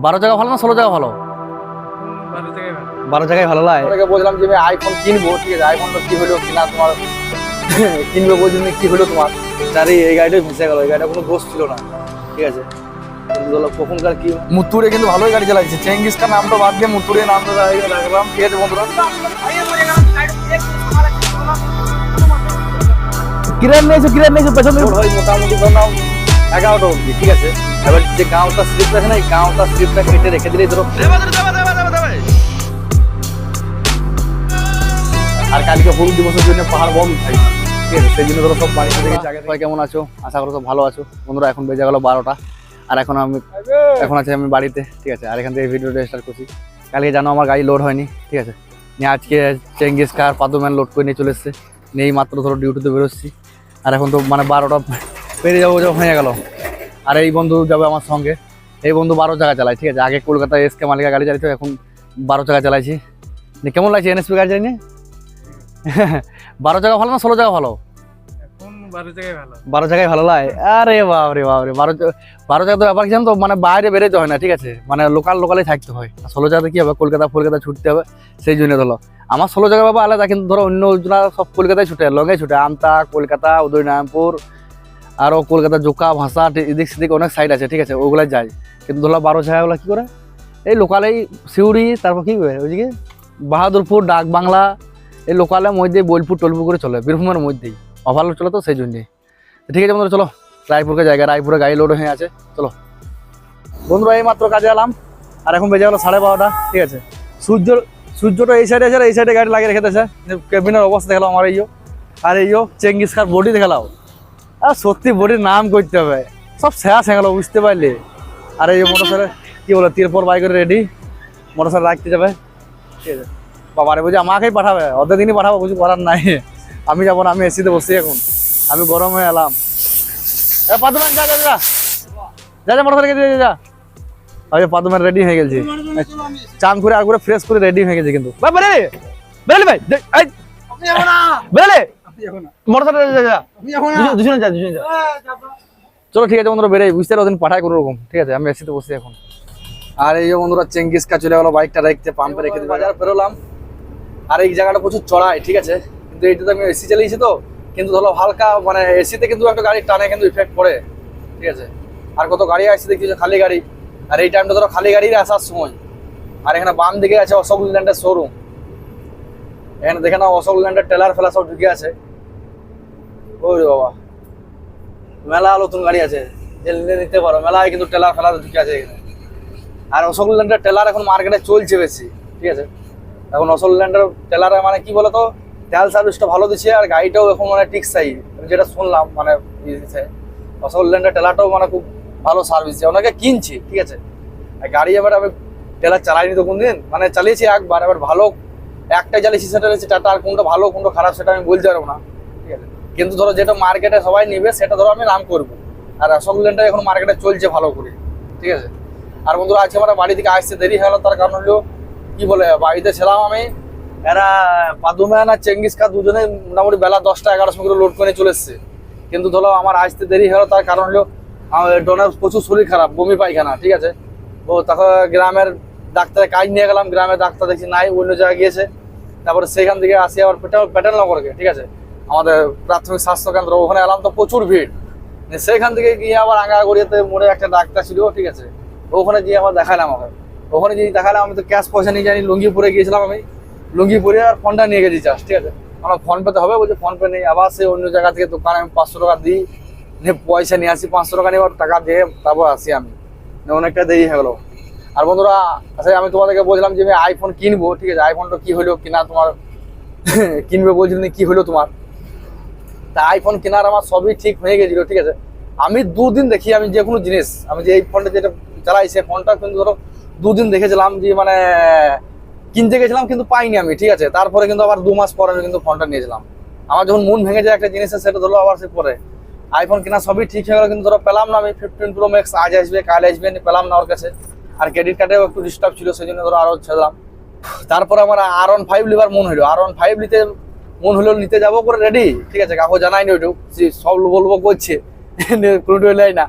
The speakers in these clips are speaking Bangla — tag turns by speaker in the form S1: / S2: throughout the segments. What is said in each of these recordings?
S1: বারো জায়গা ভালো না ষোলো জায়গা ভালো?
S2: ভালো জায়গায় ভালো।
S1: বারো জায়গায় ভালো লাগে
S3: বললাম যে আমি আইফোন কিনবো ঠিক আছে। আইফোনটা কি হলো কিনা তোমার? কিনবে বলছি কি হলো তোমার? জানি এই গাড়িটাই ভেসে গেল এই গাড়িটা কোনো দোষ ছিল না ঠিক আছে? কখনকার কি? মুত্তুরে কিন্তু ভালোই গাড়ি চালাচ্ছে চেঙ্গিসকার নামটা বাদ দিয়ে মুত্তুরে নামটা রাখলাম ঠিক আছে বন্ধুরা? কিরান নিয়েছো কিরান নিয়েছো পেছন দিকে মোটামুটি ধর নাও এগারোটা অবধি ঠিক আছে? এবার যে গাঁওটা স্লিপ আছে না এই গাঁওটা স্লিপটা কেটে রেখে দিলেই ধরো। আর কালকে হলুদ দিবসের জন্য পাহাড় বন্ধ। থাকবে ঠিক আছে সেই জন্য ধরো সব বাড়ি থেকে জায়গা সবাই কেমন আছো? আশা করো সব ভালো আছো। বন্ধুরা এখন বেজে গেল বারোটা। আর এখন আমি এখন আছে আমি বাড়িতে ঠিক আছে? আর এখান থেকে ভিডিওটা স্টার্ট করছি। কালকে জানো আমার গাড়ি লোড হয়নি ঠিক আছে? নিয়ে আজকে চেঙ্গিস কার পাদুম্যান লোড করে নিয়ে চলে এসছে। নিয়ে মাত্র ধরো ডিউটিতে বেরোচ্ছি। আর এখন তো মানে বারোটা পেরিয়ে যাব যখন হয়ে গেল। আর এই বন্ধু যাবে আমার সঙ্গে। এই বন্ধু বারো জায়গা চালায় ঠিক আছে? আগে কলকাতায় এসকে মালিকা গাড়ি চালিত এখন বারো জায়গা চালাইছি। নিয়ে কেমন লাগছে এনএসপি গাড়ি চালিয়ে বারো জায়গা ভালো না ষোলো জায়গা ভালো?
S2: বারো জায়গায় ভালো।
S1: বারো জায়গায় ভালো লাগে আরে বাপরে বাপরে বারো বারো জায়গা তো ব্যাপার কি জানো তো? মানে বাইরে বেরোতে হয় না ঠিক আছে? মানে লোকাল লোকালে থাকতে হয়। আর ষোলো জায়গাতে কি হবে? কলকাতা কলকাতা ছুটতে হবে সেই জন্য ধরো। আমার ষোলো জায়গা বাবা আলাদা কিন্তু ধরো অন্য সব কলকাতায় ছুটে লঙ্গে ছুটে আমতা কলকাতা উদয়নারায়ণপুর আরও কলকাতা, জোকা ভাষা এদিক সেদিক অনেক সাইড আছে, ঠিক আছে? ওগুলো যায় কিন্তু ধরো বারো জায়গাগুলো কী করে? এই লোকালেই সিউড়ি, তারপর কি করে? ওইদিকে বাহাদুরপুর, ডাক বাংলা, এই লোকালের মধ্যে বোলপুর, টোলপুর করে চলে, বীরভূমের মধ্যেই। ওভারলোড চলে তো সেই জন্যই। তো ঠিক আছে বন্ধুরা, চলো, রায়পুরকে জায়গা, রায়পুরে গাড়ি লোড হয়ে আছে, চলো। বন্ধুরা, এই মাত্র কাজে এলাম, আর এখন বেজে গেলো সাড়ে বারোটা, ঠিক আছে? সূর্য, সূর্যটা এই সাইডে আছে আর এই সাইডে গাড়ি লাগিয়ে রেখে দিয়েছে। কেবিনের অবস্থা দেখাল আমার এইও আর এইও চেঙ্গিস খার বডি দেখালাও। আর সত্যি বডির নাম করতে হবে। সব শেষ হয়ে গেলো বুঝতে পারলি? আর এই মোটর সাইকেল কি বলো তিরপর বাইকের রেডি মোটর সাইকেল রাখতে যাবে। ঠিক আছে। বাবারে বুঝি আমাকেই পাঠাবে অর্ধেক দিনই পাঠাবো বুঝি করার নাই। আমি যাব না আমি এসিতে বসি এখন। আমি গরম হয়ে এলাম। এ পাদুমান যা যা যা। যা যা মোটর সাইকেল যা যা। আরে পাদুমান রেডি হয়ে গেছি। চান করে আর করে ফ্রেশ করে রেডি হয়ে গেছে কিন্তু। বেরে বেরলে ভাই বেরলে মোটর যা যা দুজনে যা দুজনে যা। চলো ঠিক আছে বন্ধুরা বেরে বুঝতে পারো পাঠায় কোনো রকম। ঠিক আছে আমি এসিতে বসি এখন। আর এই যে বন্ধুরা চেঙ্গিস কা চলে গেলো বাইকটা রেখতে পাম্পে রেখে দিয়ে বাজার বেরোলাম আর এই জায়গাটা প্রচুর চড়াই ঠিক আছে? কিন্তু এইটাতে আমি এসি চালিয়েছি তো কিন্তু ধরো হালকা মানে এসিতে কিন্তু একটা গাড়ির টানে কিন্তু ইফেক্ট পড়ে ঠিক আছে? আর কত গাড়ি আসছে দেখছি খালি গাড়ি। আর এই টাইমটা ধরো খালি গাড়ির আসার সময়। আর এখানে বাম দিকে আছে অশোক ল্যান্ডের শোরুম এখানে দেখে নাও অশোক ল্যান্ডের টেলার ফেলা সব ঢুকে আছে। ওরে বাবা। মেলা নতুন গাড়ি আছে, যে নিতে পারো। মেলায় কিন্তু টেলার ফেলা ঢুকে আছে এখানে। আর অশোক ল্যান্ডের টেলার এখন মার্কেটে চলছে বেশি, ঠিক আছে? এখন অশোক ল্যান্ডের টেলারে মানে কি বলতো? তেল সার্ভিসটা ভালো দিচ্ছে আর গাড়িটাও এখন মানে টিকসাই আমি যেটা শুনলাম মানে ইয়ে অশোক ল্যান্ডের টেলারটাও মানে খুব ভালো সার্ভিস দিচ্ছে। অনেকে কিনছি, ঠিক আছে? আর গাড়ি এবার আমি টেলার চালাইনি তো কোনদিন। মানে চালিয়েছি একবার, এবার ভালো, একটাই চালিয়েছি, সেটা হচ্ছে টাটা আর কোনটা ভালো, কোনটা খারাপ, সেটা আমি বলতে পারব না। ঠিক কিন্তু ধরো যেটা মার্কেটে সবাই নেবে, সেটা ধরো আমি নাম করব। আর ল্যান্ডটা এখন মার্কেটে চলছে ভালো করে, ঠিক আছে? আর বন্ধুরা, আজকে আমরা বাড়ি থেকে আসতে দেরি হলো, তার কারণ হলো, কি বলে, বাড়িতে ছিলাম আমি। এরা পাদুম্যান আর চেঙ্গিস খা দুজনে মোটামুটি বেলা দশটা, এগারোটার সময় লোড করে চলে এসছে। কিন্তু ধরো, আমার আসতে দেরি হলো, তার কারণ হলো ডোনার প্রচুর শরীর খারাপ, বমি পায়খানা, ঠিক আছে? ও তখন গ্রামের ডাক্তারের কাজ নিয়ে গেলাম, গ্রামের ডাক্তার দেখছি নাই, অন্য জায়গায় গিয়েছে। তারপরে সেখান থেকে আসি আবার প্যাটার্ন নগরকে ঠিক আছে? আমাদের প্রাথমিক স্বাস্থ্য কেন্দ্র ওখানে এলাম তো প্রচুর ভিড়। সেখান থেকে গিয়ে আবার আঙ্গাগড়িয়াতে মোড়ে একটা ডাক্তার ছিল, ঠিক আছে? ওখানে গিয়ে আবার দেখালাম আমাকে। ওখানে গিয়ে দেখালাম, আমি তো ক্যাশ পয়সা নিয়ে জানি লুঙ্গি পরে গিয়েছিলাম আমি। লুঙ্গি পরে আর ফোনটা নিয়ে গেছি চাষ ঠিক আছে? আমার ফোন পেতে হবে বলছে, ফোন পে নেই। আবার সে অন্য জায়গা থেকে দোকানে আমি পাঁচশো টাকা দিই, নিয়ে পয়সা নিয়ে আসি, পাঁচশো টাকা নিয়ে টাকা দিয়ে তারপর আসি আমি। অনেকটা দেরি হয়ে গেলো। আর বন্ধুরা আসলে আমি তোমাদেরকে বলছিলাম যে আমি আইফোন কিনবো, ঠিক আছে? আইফোনটা কি হলো কিনা তোমার, কিনবে বলছিলাম কি হলো তোমার? তা আইফোন কেনার আমার সবই ঠিক হয়ে গেছিল, ঠিক আছে? আমি দুদিন দেখি, আমি যে কোনো জিনিস, আমি যে এই ফোনটা যেটা চালাই সে ফোনটা কিন্তু ধরো দুদিন দেখেছিলাম যে মানে কিনতে গেছিলাম কিন্তু পাইনি আমি, ঠিক আছে? তারপরে কিন্তু আবার দু মাস পরে কিন্তু ফোনটা নিয়েছিলাম। আমার যখন মন ভেঙে যায় একটা জিনিসের সেটা ধরো আবার সে পরে আইফোন কেনা সবই ঠিক হয়ে গেল, কিন্তু ধরো পেলাম না আমি ফিফটিন প্রো ম্যাক্স আজ আসবে, কাল আসবে, পেলাম না ওর কাছে। আর ক্রেডিট কার্ডেও একটু ডিস্টার্ব ছিল, সেই জন্য ধরো আরও ছেড়লাম তারপরে আমার আর ওয়ান ফাইভ লিবার মন হলো। আর ওয়ান ফাইভ নিতে মন হলো নিতে যাব করে রেডি ঠিক আছে, কাকু জানাইনি ওইটু সব বলব করছে। কোনোটু এলাই না।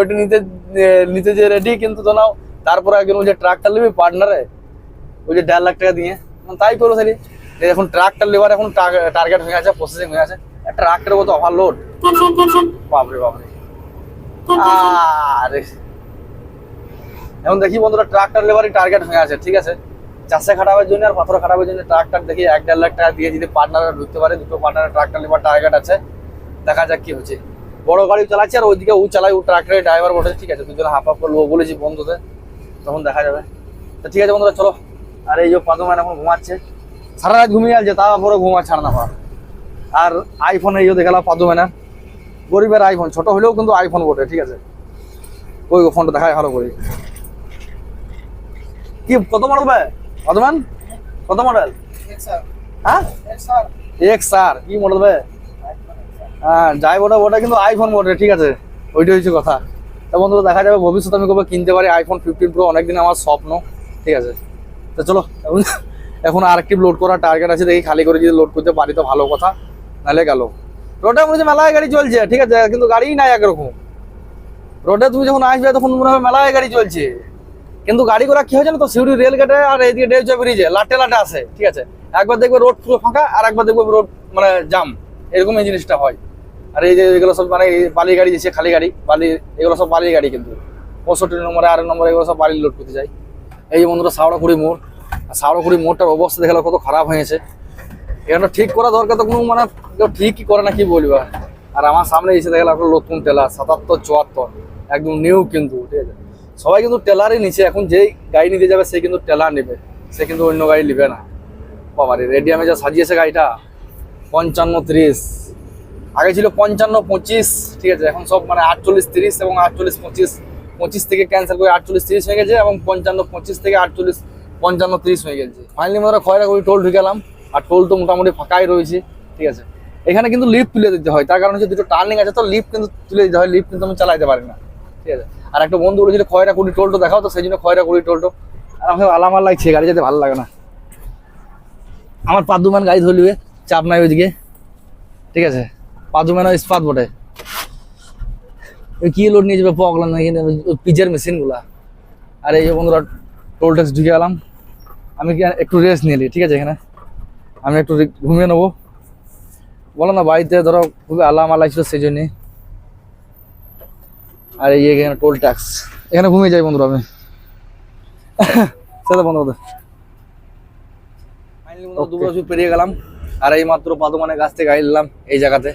S1: ওইটু নিতে নিতে যে রেডি কিন্তু তো নাও, তারপরে একজন ওই যে ট্রাকটা নেবে পার্টনারে ওই যে দেড় লাখ টাকা দিয়ে। তাই করো সেটি এখন ট্রাকটা লেবার এখন টার্গেট হয়ে আছে প্রসেসিং হয়ে আছে। ট্রাকটার মতো ওভারলোড বাপরে বাপরে। আরে। এখন দেখি বন্ধুরা ট্রাক্টর লেবারই টার্গেট হয়ে আছে, ঠিক আছে? চাষে খাটাবার জন্য আর পাথর খাটাবার জন্য ট্রাক্টর দেখি এক দেড় লাখ টাকা দিয়ে যদি পার্টনাররা ঢুকতে পারে, দুটো পার্টনারের ট্রাক্টর লেবার টার্গেট আছে। দেখা যাক কি হচ্ছে। বড় গাড়ি চালাচ্ছে আর ওইদিকে ও চালায়, ও ট্রাক্টরের ড্রাইভার বটে ঠিক আছে, দুজনে হাফ হাফ করব বলেছি বন্ধুদের, তখন দেখা যাবে। তো ঠিক আছে বন্ধুরা, চলো। আর এই যে পাদমান এখন ঘুমাচ্ছে। সারা রাত ঘুমিয়ে আছে তারপরে ঘুমা ছাড় না আর আইফোন এই দেখালাম পাদমেনা গরিবের আইফোন ছোট হলেও কিন্তু আইফোন বটে, ঠিক আছে। ওই ফোনটা দেখায় ভালো করে। কি, কত মডেল পাদমান কত মডেল হ্যাঁ? এক্স আর কি মডেল ভাই? হ্যাঁ যাই বটে ওটা কিন্তু আইফোন বটে ঠিক আছে? ওইটাই হচ্ছে কথা। তা বন্ধুরা, দেখা যাবে, ভবিষ্যতে আমি কবে কিনতে পারি আইফোন ফিফটিন প্রো অনেকদিন আমার স্বপ্ন, ঠিক আছে? তো চলো, এখন এখন আরেকটি লোড করার টার্গেট আছে, দেখি খালি করে যদি লোড করতে পারি তো ভালো কথা, নাহলে গেল। রোডে মনে হচ্ছে মেলায় গাড়ি চলছে, ঠিক আছে? কিন্তু গাড়িই নাই একরকম। রোডে তুমি যখন আসবে, তখন মনে হবে মেলায় গাড়ি চলছে। কিন্তু গাড়িগুলো কি হয় জানো তো? সিউড়ি রেল গেটে আর এইদিকে ডেউচা ব্রিজে, লাটে লাটে আসে ঠিক আছে? একবার দেখবে রোড পুরো ফাঁকা, আর একবার দেখবে রোড মানে জাম এরকম এই জিনিসটা হয়। আর এই যে এগুলো সব মানে বালি গাড়ি যেছে খালি গাড়ি, বালি, এগুলো সব বালির গাড়ি কিন্তু। পঁয়ষট্টি নম্বরে আট নম্বরে এগুলো সব বালি লোড করতে যায়। এই যে বন্ধুরা সাউড়াকুড়ি মোড়, আর সাউড়াকুড়ি মোড়টার অবস্থা দেখলে কত খারাপ হয়েছে। এখানে ঠিক করা দরকার তো কোনো মানে কেউ ঠিকই করে না, কি বলবা? আর আমার সামনে এসে দেখলাম একটা নতুন টেলার, সাতাত্তর, চুয়াত্তর, একদম নিউ কিন্তু, ঠিক আছে? সবাই কিন্তু টেলারই নিচে, এখন যেই গাড়ি নিতে যাবে সে কিন্তু টেলার নেবে, সে কিন্তু অন্য গাড়ি নেবে না। বাবারে রেডিয়ামে যা সাজিয়েছে গাড়িটা। পঞ্চান্ন ত্রিশ। আগে ছিল পঞ্চান্ন পঁচিশ, ঠিক আছে, এখন সব মানে আটচল্লিশ তিরিশ এবং আটচল্লিশ পঁচিশ। পঁচিশ থেকে ক্যান্সেল করে আটচল্লিশ তিরিশ হয়ে গেছে এবং পঞ্চান্ন পঁচিশ থেকে আটচল্লিশ, পঞ্চান্ন তিরিশ হয়ে গেছে। ফাইনালি আমরা খয়রা করে টোল ঢুকেলাম আর টোল তো মোটামুটি ফাঁকাই রয়েছে, ঠিক আছে। এখানে কিন্তু লিফট তুলে দিতে হয়, তার কারণ হচ্ছে দুটো টার্নিং আছে, তো লিফট কিন্তু তুলে দিতে হয় লিফট কিন্তু আমি চালাইতে পারি না, ঠিক আছে। আর একটা বন্ধু বলেছিল খয়রা কুড়ি টোলটো দেখাও তো, সেই জন্য খয়রা কুড়ি টোলটো। আর আমাকে আলামার লাগছে গাড়ি যেতে ভালো লাগে না। আমার পাদুমান গাড়ি ধরলিবে চাপ নাই ওইদিকে। ঠিক আছে? পাদুমান ইস্পাত বটে। কি লোড নিয়ে যাবে পগলাম না, এখানে পিজের মেশিনগুলা আর এই বন্ধুরা, টোল ট্যাক্স ঢুকে গেলাম। আমি কি একটু রেস্ট নিয়ে ঠিক আছে এখানে? আমি একটু ঘুমিয়ে নেব। বলো না, বাড়িতে ধরো খুবই আলাম আলাই ছিল সেই জন্যে। আর এই এখানে টোল ট্যাক্স এখানে ঘুমিয়ে যাই বন্ধুরা আমি। সেটা বন্ধু দু বছর পেরিয়ে গেলাম। আর এই মাত্র পাদমানের গাছ থেকে গাড়ি নিলাম এই জায়গাতে।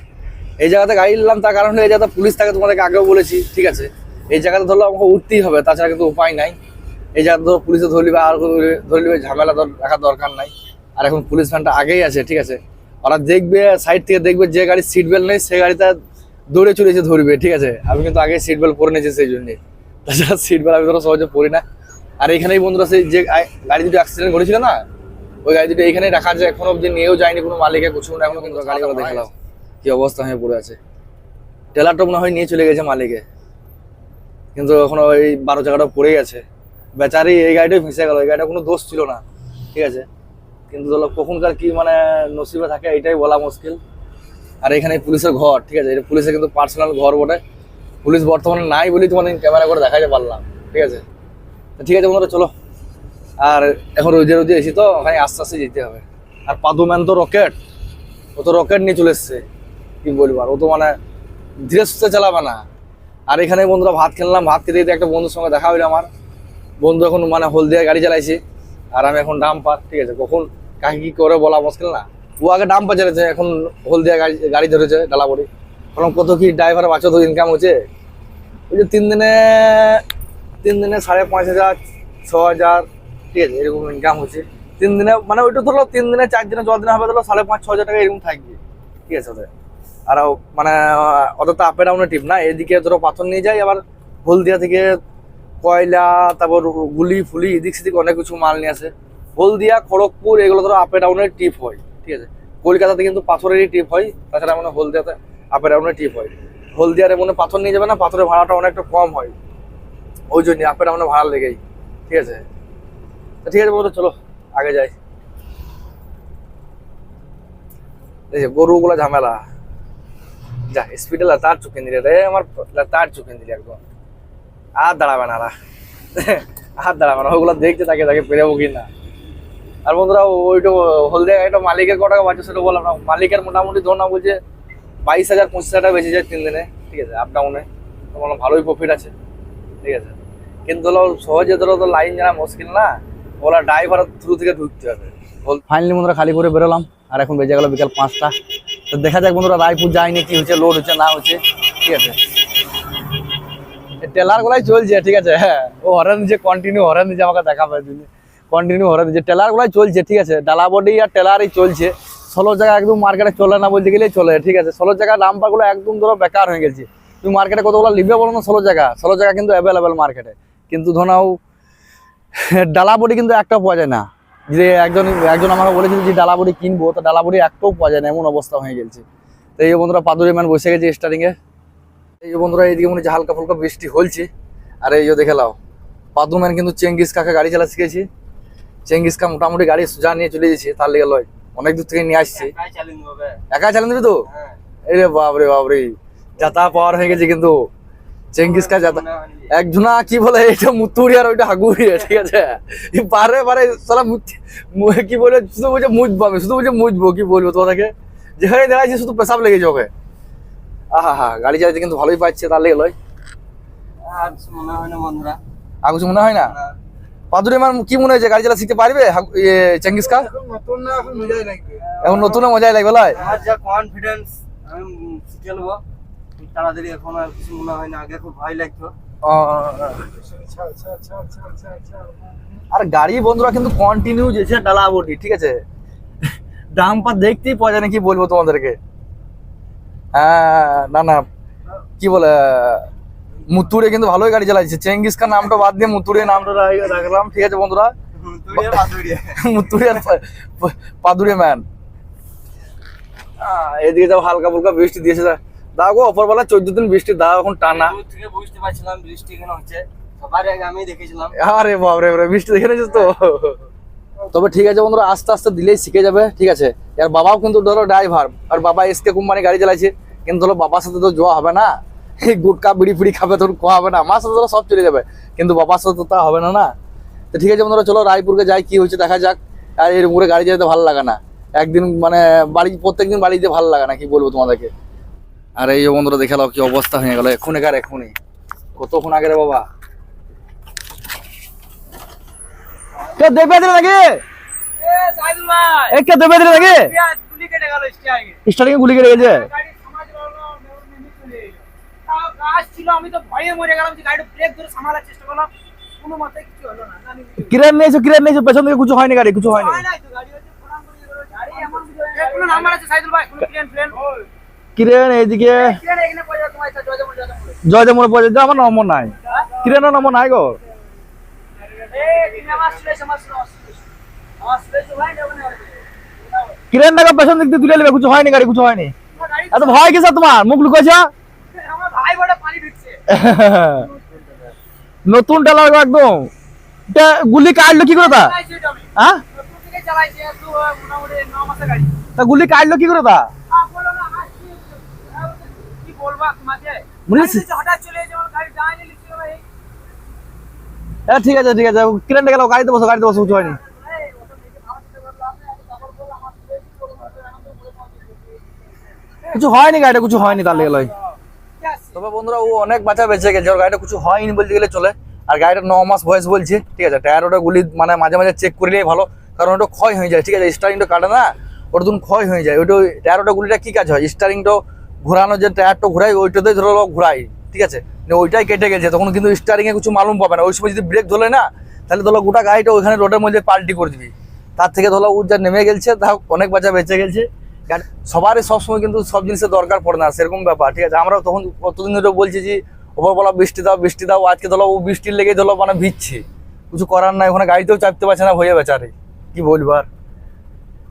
S1: এই জায়গাতে গাড়ি নিলাম তার কারণ হলো এই জায়গাতে পুলিশ থাকে তোমাদেরকে আগেও বলেছি ঠিক আছে? এই জায়গাতে ধরলে আমাকে উঠতেই হবে তাছাড়া কিন্তু উপায় নাই। এই জায়গাতে ধরো পুলিশে ধরলিবে আর ধরলিবে ঝামেলা রাখার দরকার নাই। আর এখন পুলিশ ভ্যানটা আগেই আছে ঠিক আছে? ওরা দেখবে সাইড থেকে দেখবে যে গাড়ির সিট বেল্ট নেই সেই গাড়িটা দৌড়ে চলে এসে ধরবে ঠিক আছে? আমি কিন্তু আগে সিট বেল্ট পরে নিয়েছি সেই জন্যে। তাছাড়া সিট বেল্ট আমি ধরো সহজে পরি না। আর এখানেই বন্ধুরা সেই যে গাড়ি- গাড়ি দুটো অ্যাক্সিডেন্ট ঘটেছিল না? ওই গাড়ি দুটো এখানেই রাখা আছে এখনও অব্দি নিয়েও যায়নি কোনো মালিকে কিছু না এখনও কিন্তু গাড়িগুলো দেখালাম। কি অবস্থা হয়ে পড়ে আছে। টেলারটা মনে হয় নিয়ে চলে গেছে মালিকে। কিন্তু এখনও ওই বারো জায়গাটা পড়ে গেছে। বেচারি এই গাড়িটাই ফেঁসে গেল এই গাড়িটা কোনো দোষ ছিল না ঠিক আছে? কিন্তু ধরো কখনকার কি মানে নসিবে থাকে এটাই বলা মুশকিল। আর এখানে পুলিশের ঘর, ঠিক আছে? এটা পুলিশের কিন্তু পার্সোনাল ঘর বটে। পুলিশ বর্তমানে নাই বলেই তোমাদের ক্যামেরা করে দেখাতে পারলাম, ঠিক আছে? ঠিক আছে বন্ধুরা, চলো। আর এখন রোজে রোজে এসি তো, ওখানে আস্তে আস্তে যেতে হবে। আর পাদুম্যান তো রকেট। ও তো রকেট নিয়ে চলে এসছে। কি বলব আর, ও তো মানে ধীরে সুস্থে চালাবে না। আর এখানে বন্ধুরা ভাত খেলাম, ভাত খেতে খেতে একটা বন্ধুর সঙ্গে দেখা হইল আমার। বন্ধু এখন মানে হলদিয়া গাড়ি চালাইছে। আর আমি এখন ডাম পার ঠিক আছে? কখন কাকে কি করে বলা মুশকিল না। ও আগে ডাম পা এখন হলদিয়া গাড়ি গাড়ি ধরেছে ডালাবড়ি। এখন কত কি ড্রাইভার বাচ্চা তো ইনকাম হচ্ছে? ওই যে তিন দিনে তিন দিনে সাড়ে পাঁচ হাজার, ছ হাজার, ঠিক আছে, এরকম ইনকাম হচ্ছে। তিন দিনে মানে ওইটা ধরো তিন দিনে, চার দিনে ছ দিনে হবে ধরো সাড়ে পাঁচ, ছ হাজার টাকা এরকম থাকবে। ঠিক আছে, ওদের। আর মানে অত তো আপে ডাউনে টিপ না, এদিকে ধরো পাথর নিয়ে যায়, আবার হলদিয়া থেকে কয়লা, তারপর গুলি, ফুলি, এদিক সেদিক অনেক কিছু মাল নিয়ে আসে। হলদিয়া, খড়গপুর, এগুলো ধরো আপে ডাউনের টিপ হয়। ঠিক আছে? কলকাতাতে কিন্তু পাথরেরই টিপ হয়, তাছাড়া মানে হলদিয়াতে আপের ডাউনের টিপ হয়। হলদিয়ারে মনে পাথর নিয়ে যাবে না, পাথরের ভাড়াটা অনেকটা কম হয়। ওই জন্য আপের ডাউনে ভাড়া লেগেই, ঠিক আছে? ঠিক আছে বন্ধু, চলো, আগে যাই। এই যে গরুগুলা ঝামেলা। যা স্পিডে তার চুকে দিলে রে, আমার তার চুকে দিলে একদম। আর দাঁড়াবে না, আর দাঁড়াবে না, ওগুলো দেখতে তাকে তাকে পেরেবো কি না। আর বন্ধুরা ওইটা হলদিয়া গাড়িটা মালিকের ক বাঁচে সেটা বললাম না মালিকের মোটামুটি ধর না বলছে বাইশ হাজার, পঁচিশ হাজার বেঁচে যায় তিন দিনে। ঠিক আছে আপ ডাউনে তো বললাম ভালোই প্রফিট আছে। ঠিক আছে। কিন্তু ধরো, সহজে ধরো তো লাইন জানা মুশকিল না। ওলা ড্রাইভার থ্রু থেকে ঢুকতে হবে। ফাইনালি বন্ধুরা, খালি করে বেরোলাম। আর এখন বেজে গেল বিকাল পাঁচটা। তো দেখা যাক বন্ধুরা, রায়পুর যায়নি, কি হচ্ছে লোড হচ্ছে, না হচ্ছে। ঠিক আছে। টেলার গুলাই চলছে, ঠিক আছে। হ্যাঁ ও হরেন যে কন্টিনিউ হরেন যে আমাকে দেখাবে। কন্টিনিউ হরেন দিচ্ছে। টেলার গুলাই চলছে, ঠিক আছে? ডালা বডি আর টেলারই চলছে। ষোলো জায়গা একদম মার্কেটে চলে না বলতে গেলেই চলে, ঠিক আছে? ষোলো জায়গা নাম্বারগুলো একদম ধরো বেকার হয়ে গেছে। তুমি মার্কেটে কতগুলো লিখবে বলো না ষোলো জায়গা? ষোলো জায়গা কিন্তু অ্যাভেলেবেল মার্কেটে কিন্তু ধরাও ডালা বডি কিন্তু একটা পাওয়া যায় না। যে একজন একজন আমাকে বলেছিল যে ডালা বডি কিনবো, তো ডালা বডি একটাও পাওয়া যায় না, এমন অবস্থা হয়ে গেছে। তো এই বন্ধুরা পাদুরি ম্যান বসে গেছে স্টারিং এ এই বন্ধুরা এইদিকে মনে হচ্ছে হালকা ফুলকা বৃষ্টি হলছে। আর এই দেখে লাও পাদু ম্যান কিন্তু চেঙ্গিস কাকে গাড়ি চালা শিখেছি। চেঙ্গিস কা মোটামুটি গাড়ি সোজা নিয়ে চলে গেছে তার লেগে লয়। অনেক দূর থেকে নিয়ে আসছে। একা চালান দিবি তো? এই রে বাপরে বাপরে। যাতা পাওয়ার হয়ে গেছে কিন্তু। চেঙ্গিস কা যাতা একজনা কি বলে এটা মুতুরি আর ওইটা হাগুরি ঠিক আছে? পারে পারে সালা মু- কি বলে শুধু বলছে মুজবো আমি শুধু বলছে মুজবো কি বলব তোমাকে যেখানে দেখাচ্ছি শুধু পেশাব লেগে যাবে আহা হা গাড়ি চালাতে কিন্তু ভালোই পাচ্ছে তার লেগে লয়।
S2: আর মনে হয় না বন্ধুরা।
S1: আর কিছু মনে হয় না। পাদুরি আমার কি মনে হয়েছে? গাড়ি চালা শিখতে পারবে? ইয়ে, চেঙ্গিস কা
S2: এখন নতুন না এখন মজাই লাগবে
S1: এখন নতুন মজাই লাগবে লয়
S2: আমার যা কনফিডেন্স আমি শিখে নেব। তাড়াতাড়ি এখন আর কিছু মনে হয় না আগে খুব ভয় লাগতো।
S1: ও, আর গাড়ি বন্ধুরা কিন্তু কন্টিনিউ যেছে ডালা বডি ঠিক আছে? ডাম্পার দেখতেই পাওয়া যায় না কি বলব তোমাদেরকে। হ্যাঁ না না কি বলে মুতুরে কিন্তু ভালোই গাড়ি চালাচ্ছে চেঙ্গিস খান নামটা বাদ দিয়ে মুতুরে নামটা রাখলাম ঠিক আছে বন্ধুরা? মুতুরে পাদুরে ম্যান এদিকে যাও হালকা ফুলকা বৃষ্টি দিয়েছে দাও গো অপরবেলা চোদ্দ দিন বৃষ্টি দাও এখন টানা।
S2: বুঝতে পারছিলাম বৃষ্টি এখানে হচ্ছে। সবার আগে আমি দেখেছিলাম।
S1: আরে বৃষ্টি দেখে নিয়েছিস তো? তবে ঠিক আছে বন্ধুরা আস্তে আস্তে দিলেই শিখে যাবে ঠিক আছে? আর বাবাও কিন্তু ধরো ড্রাইভার আর বাবা এসকে কোম্পানি গাড়ি চালাইছে কিন্তু ধরো বাবার সাথে তো যাওয়া হবে না। এই গুটকা বিড়ি ফিড়ি খাবে তোর কোয়া হবে না। আমার সাথে ধরো সব চলে যাবে। কিন্তু বাবার সাথে তো তা হবে না না। তো ঠিক আছে বন্ধুরা চলো রায়পুরকে যাই কি হচ্ছে দেখা যাক। আর এর উপরে গাড়ি যেতে ভালো লাগে না। একদিন মানে বাড়ি প্রত্যেকদিন বাড়িতে ভালো লাগে না কি বলব তোমাদেরকে। আর এই যে বন্ধুরা দেখে কি অবস্থা হয়ে গেল। এক্ষুনি কার এক্ষুনি কতক্ষণ আগে রে বাবা? কে দেবে দিলে নাকি?
S2: এ সাইদুল ভাই।
S1: এ কে দেবে দিলে নাকি?
S2: পেঁয়াজ গুলি কেটে গেল স্টিয়ারিং
S1: স্টার্টিং গুলি কেটে গেছে
S2: গাড়ি সমাজ রইল নেমে চলে এলো তাও গাছ ছিল আমি তো ভয়ে মরে গেলাম যে গাড়িটা ব্রেক ধরে সামালার চেষ্টা করলাম। কোনো মতে কিছু হলো না জানি
S1: নিয়েছো কিরেন নিয়েছো পেছন থেকে কিছু হয়নি গাড়ি কিছু কিরেন এইদিকে আমার নম্বর নাই। কিরেনের নম্বর নাই গো। কিরেন টাকা পেছন দিক দিয়ে তুলে নেবে কিছু হয়নি গাড়ি কিছু হয়নি। এত ভয় কিসা তোমার? মুখ লুকোছ
S2: আমার ভাই বড় পানি
S1: নতুন টেলার একদম। এটা গুলি কাটলো কি করে তা? হ্যাঁ? তা গুলি কাটলো কি করে তা? ঠিক আছে ঠিক আছে কিরেন গেল? গাড়িতে বসো গাড়িতে বসো কিছু হয়নি। কিছু হয়নি গাড়িটা কিছু হয়নি তার লেগে. তবে বন্ধুরা, ও অনেক বাচ্চা বেঁচে গেছে। ওর গাড়িটা কিছু হয়নি বলতে গেলে চলে। আর গাড়িটা ন মাস বয়স বলছে। ঠিক আছে টায়ার ওটা গুলি মানে মাঝে মাঝে চেক করলেই ভালো। কারণ ওটা ক্ষয় হয়ে যায়, ঠিক আছে? স্টারিংটা কাটে না, ওটা তুমি ক্ষয় হয়ে যায়। ওইটা টায়ার ওটা গুলিটা কী কাজ হয়? স্টারিংটা ঘোরানো যে টায়ারটা ঘোরাই ওইটাতে ধরো ঘোরাই ঠিক আছে? নিয়ে ওইটাই কেটে গেছে, তখন কিন্তু স্টারিংয়ে কিছু মালুম পাবে না। ওই সময় যদি ব্রেক ধরলে না, তাহলে ধরো গোটা গাড়িটা ওইখানে রোডের মধ্যে পাল্টি করে দিবি। তার থেকে ধরো যা নেমে গেছে, তা অনেক বাচ্চা বেঁচে গেছে। গাড়ি- সবারই সবসময় কিন্তু সব জিনিসের দরকার পড়ে না সেরকম ব্যাপার ঠিক আছে? আমরা তখন কতদিন ধরে বলছি যে ওপরবেলা বৃষ্টি দাও বৃষ্টি দাও আজকে ধরো ও বৃষ্টির লেগে ধরো মানে ভিজছে কিছু করার নাই ওখানে গাড়িতেও চাপতে পারছে না হয়ে বেচারে কি বলব আর?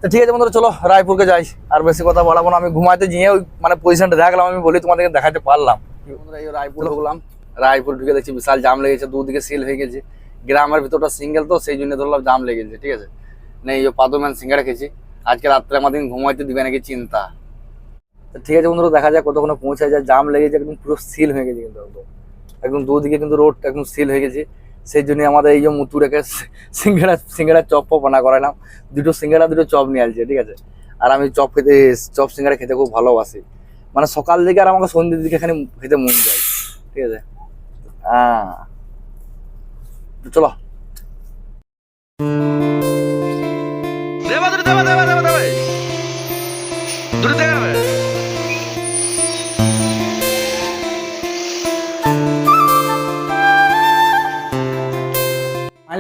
S1: তো ঠিক আছে বন্ধুরা চলো রায়পুরকে যাই আর বেশি কথা বলাবো না আমি ঘুমাতে গিয়ে ওই মানে পজিশনটা দেখলাম আমি বলি তোমাদেরকে দেখাতে পারলাম। বন্ধুরা এই রায়পুর ঢুকলাম রায়পুর ঢুকে দেখছি বিশাল জাম লেগেছে দুদিকে সিল হয়ে গেছে গ্রামের ভিতরটা সিঙ্গেল তো সেই জন্য ধরলাম জাম লেগেছে ঠিক আছে? নেই পাদম্যান সিঙ্গারা খেয়েছি। আজকে রাত্রে আমাদের ঘুমাইতে দিবে নাকি চিন্তা। তো ঠিক আছে বন্ধুরা, দেখা যায় কতক্ষণে পৌঁছায় যায়। জাম লেগেছে, একদম পুরো সিল হয়ে গেছে কিন্তু একদম। দুদিকে কিন্তু রোড একদম সিল হয়ে গেছে। সেই জন্য আমাদের এই যে মুতুরেকে সিঙ্গারা সিঙ্গারা চপ ফপ বানা না দুটো সিঙ্গারা, দুটো চপ নিয়ে আসছে, ঠিক আছে? আর আমি চপ খেতে, চপ সিঙ্গারা খেতে খুব ভালোবাসি। মানে সকাল দিকে আর আমাকে সন্ধ্যের দিকে খেতে মন যায়, ঠিক আছে? তো চলো।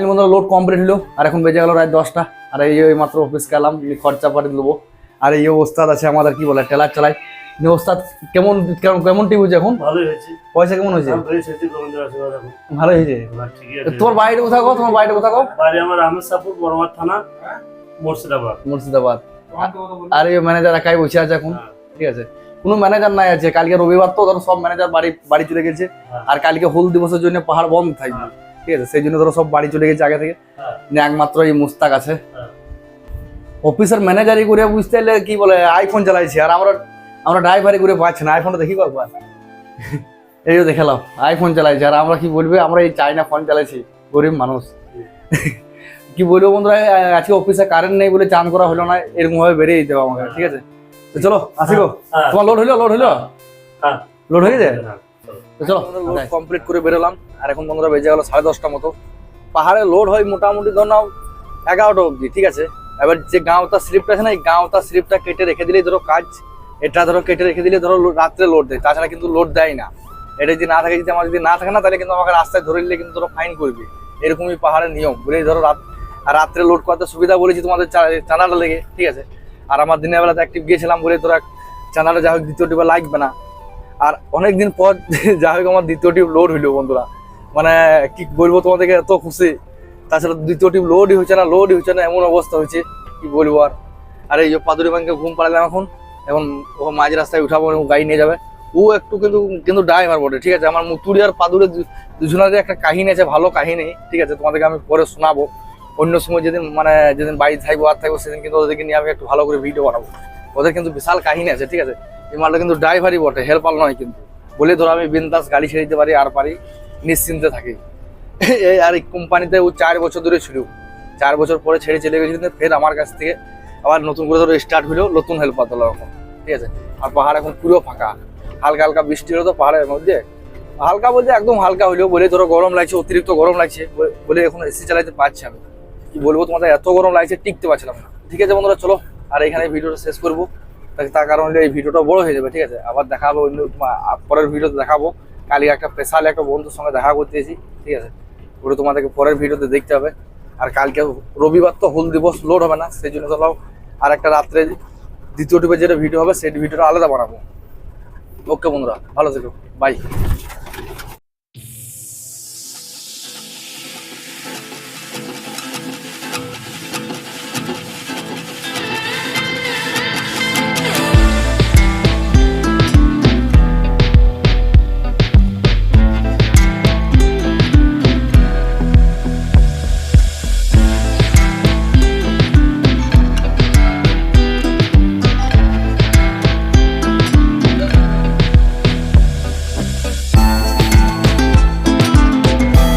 S1: বন্ধুরা লোড কমপ্লিট হলো আর এখন বেজে গেল রাত দশটা আর এই ওই মাত্র অফিস গেলাম খরচা পাটি দেবো। আর এই ওস্তাদ আছে আমাদের কি বলে টেলার চালাই ওস্তাদ কেমন কেমন কেমন টিভি হচ্ছে এখন?
S4: ভালোই হয়েছে।
S1: পয়সা কেমন হয়েছে?
S4: হয়েছি
S1: ভালো হয়েছে? তোমার বাড়িটা কোথাও তোমার বাইরে কোথাও
S4: আমার বড়মার থানা মুর্শিদাবাদ।
S1: মুর্শিদাবাদ। আর এই ম্যানেজার একাই বসে আছে এখন
S4: হ্যাঁ।
S1: ঠিক আছে? কোনো ম্যানেজার নাই আছে। কালকে রবিবার তো ধরো সব ম্যানেজার বাড়ি বাড়ি চলে গেছে।
S4: হ্যাঁ।
S1: আর কালকে হুল দিবসের জন্য পাহাড় বন্ধ থাকবে
S4: হ্যাঁ।
S1: ঠিক আছে? সেই জন্য ধরো সব বাড়ি চলে গেছে আগে থেকে। নিয়ে একমাত্র এই মুস্তাক আছে। অফিসের ম্যানেজারই করে বুঝতে গেলে কি বলে আইফোন চালাইছি। আর আমরা আমরা ড্রাইভারি করে পাচ্ছি না। আইফোনটা দেখি কয়েকবার। এই দেখালাম আইফোন চালাইছি। আর আমরা কি বলবে? আমরা এই চাইনা ফোন চালাইছি। গরিব মানুষ। কি বলব বন্ধুরা আজকে অফিসে কারেন্ট নেই বলে চান করা হলো না এরকম ভাবে বেরিয়ে দিতে হবে আমাকে ঠিক আছে? তো চলো আসি গো।
S4: হ্যাঁ।
S1: তোমার লোড হইল লোড হইল
S4: হ্যাঁ।
S1: লোড হয়ে গেছে?
S4: হ্যাঁ, চলো।
S1: তো চলো কমপ্লিট করে বেরোলাম আর এখন বন্ধুরা বেজে গেল সাড়ে দশটা মতো। পাহাড়ে লোড হয় মোটামুটি ধর নাও এগারোটা অবধি ঠিক আছে? এবার যে গাঁওতা স্লিপটা আছে না এই গাঁওতা স্লিপটা কেটে রেখে দিলেই ধরো কাজ এটা ধরো কেটে রেখে দিলে ধরো রাত্রে লোড দেয় তাছাড়া কিন্তু লোড দেয় না। এটা যদি না থাকে যদি আমার যদি না থাকে না তাহলে কিন্তু আমাকে রাস্তায় ধরে নিলে কিন্তু ধরো ফাইন করবে। এরকমই পাহাড়ের নিয়ম বলেই ধরো রাত আর রাত্রে লোড করতে সুবিধা বলেছি তোমাদের চা- চাঁদাটা লেগে, ঠিক আছে? আর আমার দিনের বেলাতে অ্যাক্টিভ গিয়েছিলাম বলে তোরা চাঁদাটা যা হোক দ্বিতীয় টিপে লাগবে না। আর অনেকদিন পর যা হোক আমার দ্বিতীয় টিপ লোড হইল বন্ধুরা। মানে কি বলব তোমাদেরকে, এত খুশি। তাছাড়া দ্বিতীয় টিপ লোডই হচ্ছে না লোডই হচ্ছে না, এমন অবস্থা হয়েছে, কি বলব আর। আর এই যে পাদুরি ব্যাংকে ঘুম পাড়ালাম এখন এখন ও মাঝ রাস্তায় উঠাবো গাড়ি নিয়ে যাবে। ও একটু কিন্তু কিন্তু ড্রাইভার বটে, ঠিক আছে? আমার মুতুরি আর পাদুরে দু- দুজনের একটা কাহিনী আছে, ভালো কাহিনী, ঠিক আছে? তোমাদেরকে আমি পরে শোনাবো। অন্য সময় যেদিন মানে যেদিন বাড়ি থাকব, আর থাকব, সেদিন কিন্তু ওদেরকে নিয়ে আমি একটু ভালো করে ভিডিও বানাবো। ওদের কিন্তু বিশাল কাহিনী আছে, ঠিক আছে? এই মালটা কিন্তু ড্রাইভারই বটে হেল্পার নয় কিন্তু। বলে ধরো আমি বিন্দাস গাড়ি ছেড়ে দিতে পারি, আর পারি, নিশ্চিন্তে থাকি। এই আর এই কোম্পানিতে ও চার বছর ধরে ছিল। চার বছর পরে ছেড়ে চলে গেছিল ফের আমার কাছ থেকে আবার নতুন করে ধরো স্টার্ট হলো, নতুন হেল্পার দিল এখন, ঠিক আছে? আর পাহাড় এখন পুরো ফাঁকা। হালকা হালকা বৃষ্টি হলো তো পাহাড়ের মধ্যে। হালকা বলতে একদম হালকা হইল বলে ধরো গরম লাগছে, অতিরিক্ত গরম লাগছে, বলে এখন এসি চালাইতে পারছি আমি। কি বলব, তোমাদের এত গরম লাগছে, টিকতে পারছিলাম না। ঠিক আছে বন্ধুরা, চলো, আর এখানে ভিডিওটা শেষ করব। তার কারণ এই ভিডিওটা বড় হয়ে যাবে, ঠিক আছে? আবার দেখাবো, অন্য পরের ভিডিওতে দেখাবো। কালি একটা স্পেশাল একটা বন্ধুর সঙ্গে দেখা করতে এসেছি, ঠিক আছে? ওটা তোমাদেরকে পরের ভিডিওতে দেখতে হবে। আর কালকে রবিবার তো হুল দিবস লোড হবে না, সেই জন্য চলো, আর একটা রাত্রে দ্বিতীয় টিপে যেটা ভিডিও হবে, সেই ভিডিওটা আলাদা বানাবো। ওকে বন্ধুরা, ভালো থেকো বাই